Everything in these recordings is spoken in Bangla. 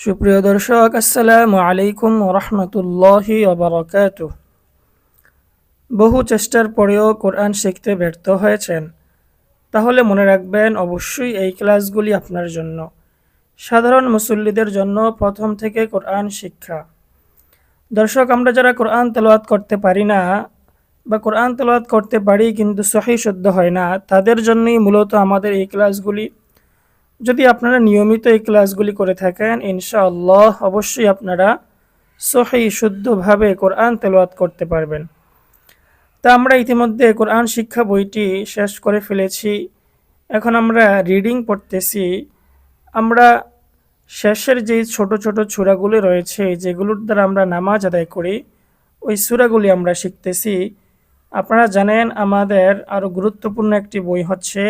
সুপ্রিয় দর্শক, আসসালামু আলাইকুম রহমতুল্লাহি অবরকাত বহু চেষ্টার পরেও কোরআন শিখতে ব্যর্থ হয়েছেন। তাহলে মনে রাখবেন, অবশ্যই এই ক্লাসগুলি আপনার জন্য। সাধারণ মুসল্লিদের জন্য প্রথম থেকে কোরআন শিক্ষা। দর্শক, আমরা যারা কোরআন তেলাওয়াত করতে পারি না বা কোরআন তেলাওয়াত করতে পারি কিন্তু সহি শুদ্ধ হয় না, তাদের জন্যই মূলত আমাদের এই ক্লাসগুলি যদি আপনারা নিয়মিত এই ক্লাসগুলি করে থাকেন, ইনশাআল্লাহ অবশ্যই আপনারা সহি, শুদ্ধভাবে কোরআন তেলাওয়াত করতে পারবেন। তা আমরা ইতিমধ্যে কোরআন শিক্ষা বইটি শেষ করে ফেলেছি। এখন আমরা রিডিং পড়তেছি। আমরা শেষের যে ছোট ছোট ছুরাগুলি রয়েছে, যেগুলোর দ্বারা আমরা নামাজ আদায় করি, ওই সুরাগুলি আমরা শিখতেছি। আপনারা জানেন, আমাদের আরও গুরুত্বপূর্ণ একটি বই হচ্ছে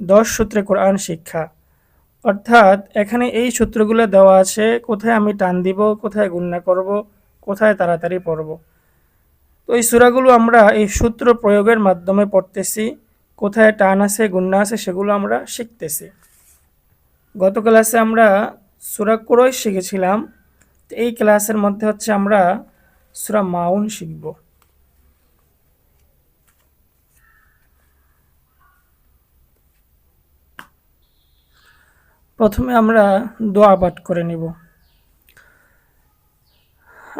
দশ সূত্রে কোরআন শিক্ষা। অর্থাৎ এখানে এই সূত্রগুলো দেওয়া আছে, কোথায় আমি টান দিব, কোথায় গুণনা করব, কোথায় তাড়াতাড়ি পড়ব। তো এই সুরাগুলো আমরা এই সূত্র প্রয়োগের মাধ্যমে পড়তেছি, কোথায় টান আছে, গুণনা আছে, সেগুলো আমরা শিখতেছি। গত ক্লাসে আমরা সুরা কুরই শিখেছিলাম এই ক্লাসের মধ্যে হচ্ছে আমরা সুরা মাউন শিখব। প্রথমে আমরা দোয়া পাঠ করে নিব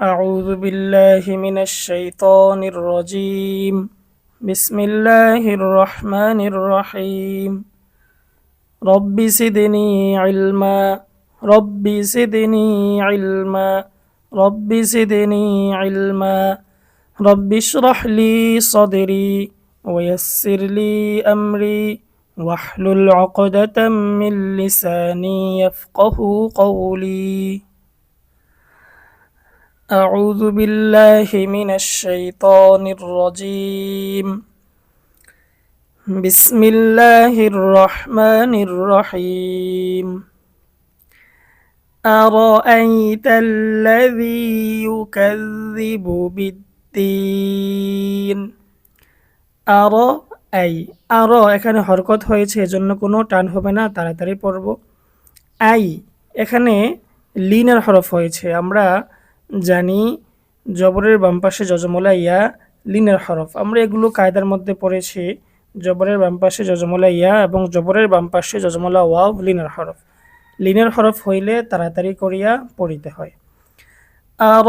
أعوذ بالله من الشيطان الرجيم بسم الله الرحمن الرحيم رب زدني علما رب زدني علما رب زدني علما رب اشرح لي صدري ويسر لي أمري واحلل عقدة من لساني يفقه قولي. أعوذ بالله من الشيطان الرجيم. بسم الله الرحمن الرحيم. أرأيت الذي يكذب بالدين؟ أرى আই আর এখানে হরকত হয়েছে, এজন্য কোনো টান হবে না, তাড়াতাড়ি পড়ব। আই এখানে লিনের হরফ হয়েছে। আমরা জানি জবরের বাম পাশে যজমলা ইয়া লিনের হরফ। আমরা এগুলো কায়দার মধ্যে পড়েছি। জবরের বাম পাশে যজমলা ইয়া এবং জবরের বাম পাশে যজমলা ওয়াও লিনের হরফ। লিনের হরফ হইলে তাড়াতাড়ি করিয়া পড়িতে হয়। আর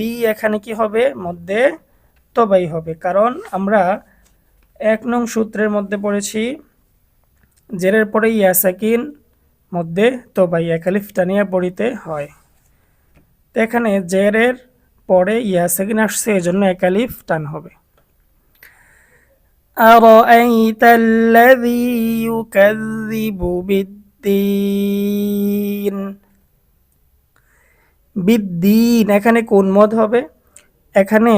এই এখানে কি হবে? মধ্যে তবাই হবে কারণ আমরা এক নং সূত্রের মধ্যে পড়েছি জেরের পরে ইয়াসাকিন মধ্যে তবাই একালিফ টানিয়া পড়িতে হয় তো এখানে জেরের পরে ইয়াসাকিন আসছে এজন্য একালিফ টান হবে أرأيت الذي يكذب بالدين বিদ্দিন এখানে কোন মদ হবে এখানে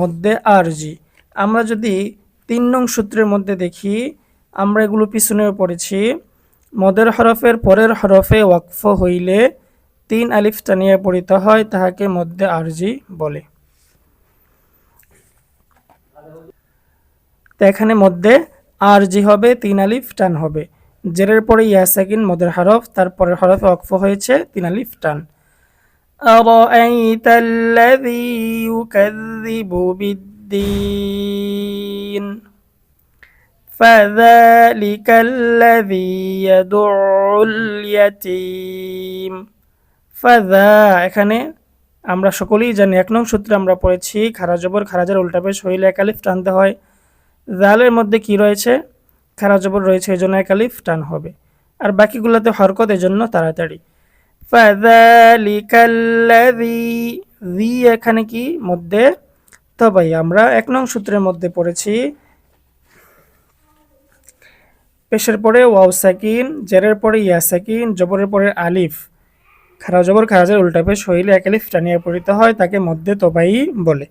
মধ্যে আরজি আমরা যদি তিন নং সূত্রের মধ্যে দেখি, আমরা এগুলো পিছনেও পড়েছি। মদের হরফের পরের হরফে ওয়াকফ হইলে তিন আলিফ টানিয়ে পড়িতে হয়, তাহাকে মধ্যে আরজি বলে। তো এখানে মধ্যে আরজি হবে, তিন আলিফ টান হবে। জেরের পরে ইয়াসাকিন মদের হরফ, তারপরের হরফে ওয়াকফ হয়েছে, তিন আলিফ টান। أرأيت الذي يكذب بالدين فذلك الذي يدع اليتيم فذا এখানে আমরা সকলেই জানি এক নং সূত্রে আমরা পড়েছি খারা জবর খারাজের উল্টা পেশ হইলে একালিফ টানতে হয় জালের মধ্যে কি রয়েছে খারা জবর রয়েছে এই জন্য একালিফ টান হবে আর বাকিগুলোতে হরকত এজন্য তাড়াতাড়ি এখানে কি? মধ্যে। তবাই আমরা এক নং সূত্রের মধ্যে পড়েছি। পেশের পরে ওয়াও সাকিন, জেরের পরে ইয়া সাকিন, জবরের পরে আলিফ। খারা জবর খারাজের উল্টা পেশ হইলে এক আলিফ টানিয়ে পড়িতে হয়, তাকে মধ্যে তবাই বলে।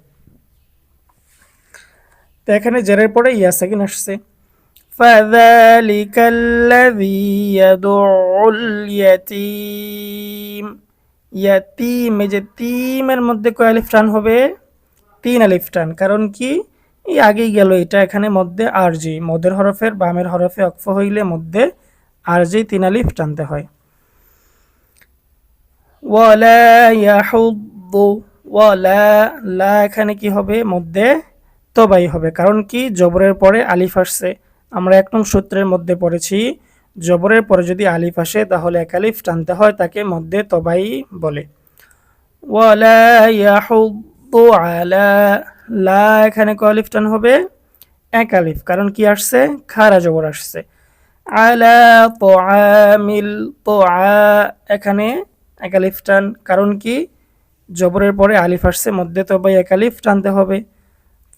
তো এখানে জেরের পরে ইয়া সাকিন আসছে। فذلك الذي يدعو اليتيم ইয়াতিম এই যে তিমের মধ্যে কয় আলিফ টান হবে তিন আলিফ টান কারণ কি এই আগেই গেল এটা এখানে মধ্যে আরজি মদের হরফের বামের হরফে অক্ফ হইলে মধ্যে আরজি তিন আলিফ টানতে হয় ওয়ালা ইয়াহুদ্দু ওয়ালা লা এখানে কি হবে মধ্যে তবাই হবে কারণ কি জবরের পরে আলিফ আসছে আমরা এক নং সূত্রের মধ্যে পড়েছি, জবরের পরে যদি আলিফ আসে, তাহলে এক আলিফ টানতে হয় তাকে মধ্যে তবাই বলে। লা, এখানে ক আলিফ টান হবে? এক আলিফ, কারণ কি আসছে? খারা জবর আসছে। আলা তোআমিল তোআ, এখানে এক আলিফ টান, কারণ কি? জবরের পরে আলিফ আসছে, মধ্যে তবাই এক আলিফ টানতে হবে।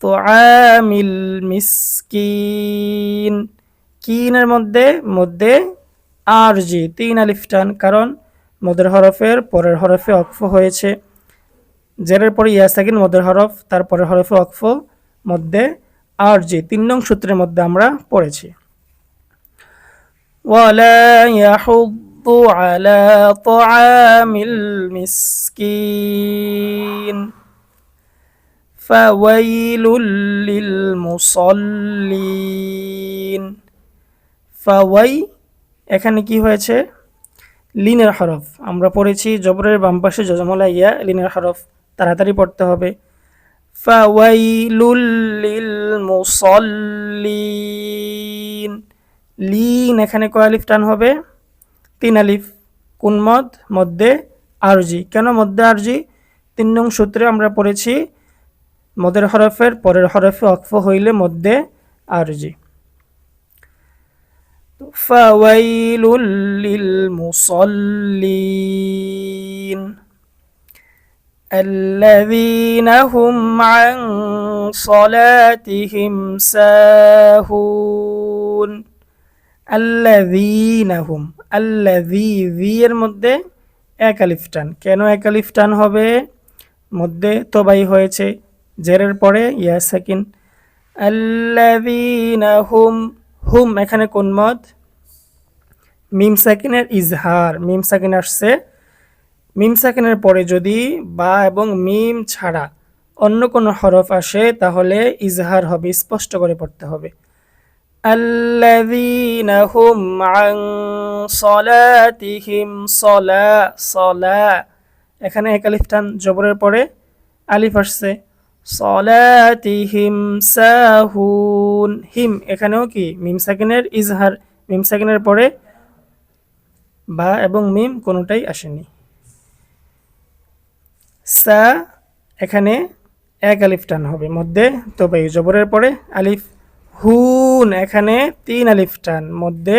তোআমিল মিসকিন কিনের মধ্যে মধ্যে আর জি তিন আলিফ টান কারণ মদের হরফের পরের হরফে অক্ফ হয়েছে জেরের পরে ইয়াসাকিন মদের হরফ তার পরের হরফে অক্ফ মধ্যে আর জি তিন নং সূত্রের মধ্যে আমরা পড়েছি ولا يحض على طعام المسكين فويل للمصلين ফাওয়াই এখানে কি হয়েছে লিনের হরফ আমরা পড়েছি জবরের বাম পাশে জজমলা ইয়া লিনের হরফ তাড়াতাড়ি পড়তে হবে ফাওয়াইলুল লিল মুসাল্লিন লিন এখানে কয় আলিফ টান হবে তিন আলিফ কোন মদ মধ্যে আরজি কেন মধ্যে আরজি তিন নং সূত্রে আমরা পড়েছি মদের হরফের পরের হরফে অক্ফ হইলে মধ্যে আরজি فويل للمصلين الذين هم عن صلاتهم ساهون الذين هم الذي এর মধ্যে এক আলিফ টান কেন এক আলিফ টান হবে মধ্যে তবাই হয়েছে জেরের পরে ইয়া সাকিন আল্লাযীনা হুম হুম এখানে কোন মদ? মিম সাকিনের ইজহার, মিম সাকিন আসছে। মিম সাকিনের পরে যদি বা এবং মিম ছাড়া অন্য কোনো হরফ আসে, তাহলে ইজহার হবে, স্পষ্ট করে পড়তে হবে। আল্লাযীনা হুম আন সলাতিহিম সলা সলা। এখানে এক আলিফ টান জবরের পরে আলিফ আসছে। সলাতিহিম সাহুন। হিম এখানেও কি? মিম সাকিনের ইজহার। মিম সাকিনের পরে বা এবং মিম কোনোটাই আসেনি। সা এখানে এক আলিফ টান হবে। মধ্যে তবে জবরের পরে আলিফ। হুন এখানে তিন আলিফ টান। মধ্যে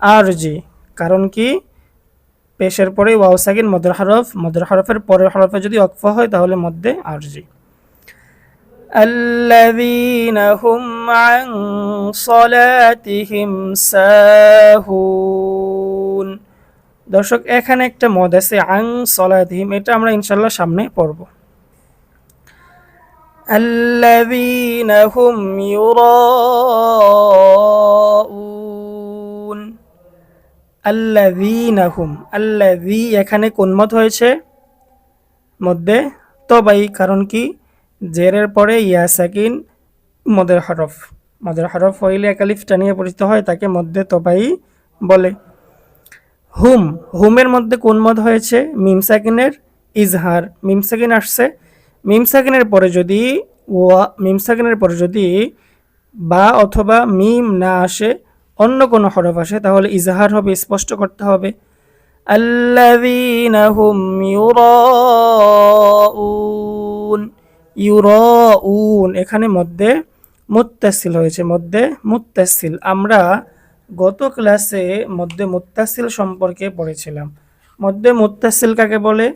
আর জি। কারণ কি? পেশের পরে ওয়াও সাকিন মদর হরফ। মদর হরফের পরের হরফে যদি অক্ফ হয় তাহলে মধ্যে আর জি। الذين هم عن صلاتهم ساهون দর্শক এখানে একটা মদ আছে আং সলাতিহিম এটা আমরা ইনশাল্লাহ সামনে পড়ব الذين هم يراءون الذين هم الذي এখানে কোন মত হয়েছে মধ্যে তবাই কারণ কি জেরের পরে ইয়া সাকিন মদের হরফ। মদের হরফ হইলে একালিফ টানিয়ে পরিচিত হয়, তাকে মধ্যে তবাই বলে। হুম, হুমের মধ্যে কোন মদ হয়েছে? মিম সাকিনের ইজহার। মিম সাকিন আসছে। মিম সাকিনের পরে যদি ওয়া মিম সাকিনের পরে যদি বা অথবা মিম না আসে, অন্য কোনো হরফ আসে, তাহলে ইজহার হবে, স্পষ্ট করতে হবে। আল্লাযীনা ইউরাউন ইউরাউন এখানে মধ্যে মুত্তাসিল হয়েছে, মধ্যে মুত্তাসিল। আমরা গত ক্লাসে মধ্যে মুত্তাসিল সম্পর্কে পড়েছিলাম। মধ্যে মুত্তাসিল কাকে বলে?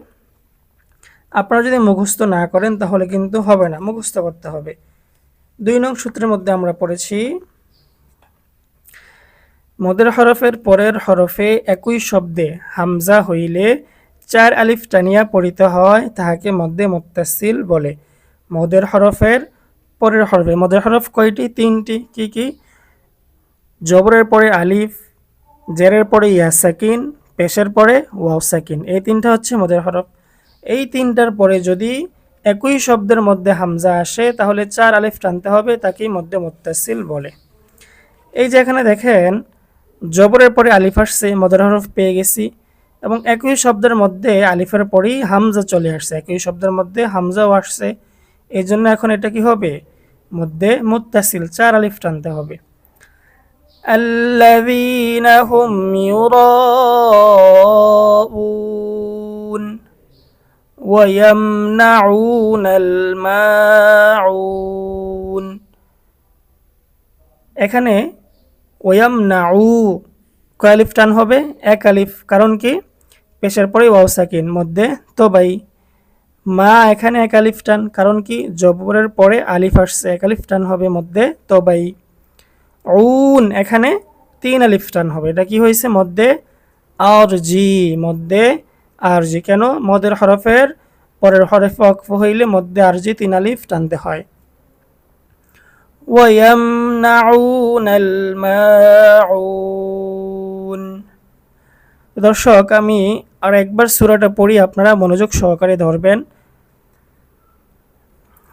আপনারা যদি মুখস্থ না করেন তাহলে কিন্তু হবে না, মুখস্থ করতে হবে। দুই নং সূত্রের মধ্যে আমরা পড়েছি, মদের হরফের পরের হরফে একই শব্দে হামজা হইলে চার আলিফ টানিয়া পড়িতে হয়, তাহাকে মধ্যে মুত্তাসিল বলে। মদের হরফের পরের হরফে। মদের হরফ কয়টি? তিনটি। কি কি? জবরের পরে আলিফ, জেরের পরে ইয়া সাকিন, পেশের পরে ওয়াও সাকিন। এই তিনটা হচ্ছে মদের হরফ। এই তিনটার পরে যদি একই শব্দের মধ্যে হামজা আসে, তাহলে চার আলিফ টানতে হবে, তাকেই মধ্যে মুত্তাসিল বলে। এই যে এখানে দেখেন, জবরের পরে আলিফ আসছে, মদের হরফ পেয়ে গেছি, এবং একই শব্দের মধ্যে আলিফের পরেই হামজা চলে আসছে, একই শব্দের মধ্যে হামজাও আসছে। এই জন্য এখন এটা কি হবে মধ্যে মুত্তাসিল চার আলিফ টানতে হবে الذين هم يراءون ويمنعون الماعون এখানে ওয়াম নাউ কয়ালিফ টান হবে এক আলিফ কারণ কি পেশের পরে ওয়াও সাকিন মধ্যে তবাই মা এখানে এক আলিফ টান কারণ কি জবরের পরে আলিফ আসছে এক আলিফ টান হবে মধ্যে তবাই উন এখানে তিন আলিফ টান হবে এটা কি হয়েছে মধ্যে আর জি মধ্যে আর জি কেন মদের হরফের পরের হরফে অক্ফ হইলে মধ্যে আর জি তিন আলিফ টানতে হয় ويمنعون الماعون দর্শক আমি আর একবার সূরাটা পড়ি আপনারা মনোযোগ সহকারে ধরবেন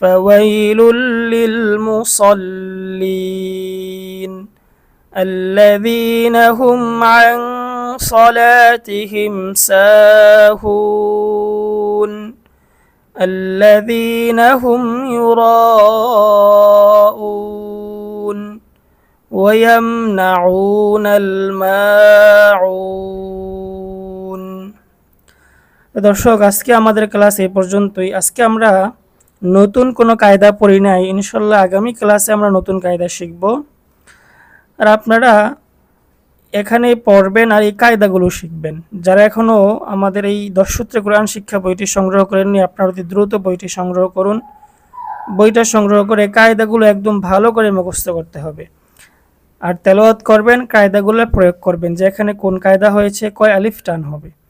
فويل للمصلين الذين هم عن صلاتهم ساهون الذين هم يراءون ويمنعون الماعون দর্শক আজকে আমাদের ক্লাস এই পর্যন্তই আজকে আমরা নতুন কোনো কায়দা পড়ি নাই। ইনশাল্লাহ আগামী ক্লাসে আমরা নতুন কায়দা শিখব। আর আপনারা এখানে পড়বেন আর এই কায়দাগুলো শিখবেন। যারা এখনও আমাদের এই দশসূত্রে কোরআন শিক্ষা বইটি সংগ্রহ করেননি, আপনারা অতি দ্রুত বইটি সংগ্রহ করুন। বইটা সংগ্রহ করে কায়দাগুলো একদম ভালো করে মুখস্থ করতে হবে। আর তেলাওয়াত করবেন, কায়দাগুলো প্রয়োগ করবেন যে এখানে কোন কায়দা হয়েছে, কয় আলিফ টান হবে।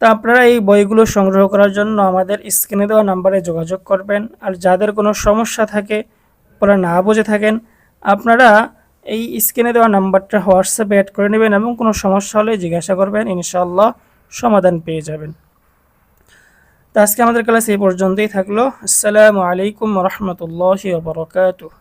তা আপনারা এই বইগুলো সংগ্রহ করার জন্য আমাদের স্ক্রিনে দেওয়া নাম্বারে যোগাযোগ করবেন। আর যাদের কোনো সমস্যা থাকে, ওরা না বুঝে থাকেন, আপনারা এই স্ক্রিনে দেওয়া নাম্বারটা হোয়াটসঅ্যাপে অ্যাড করে নেবেন এবং কোনো সমস্যা হলে জিজ্ঞাসা করবেন, ইনশাআল্লাহ সমাধান পেয়ে যাবেন। তো আজকে আমাদের ক্লাস এই পর্যন্তই থাকল। আসসালামু আলাইকুম রহমতুল্লাহ বরকাতুহ।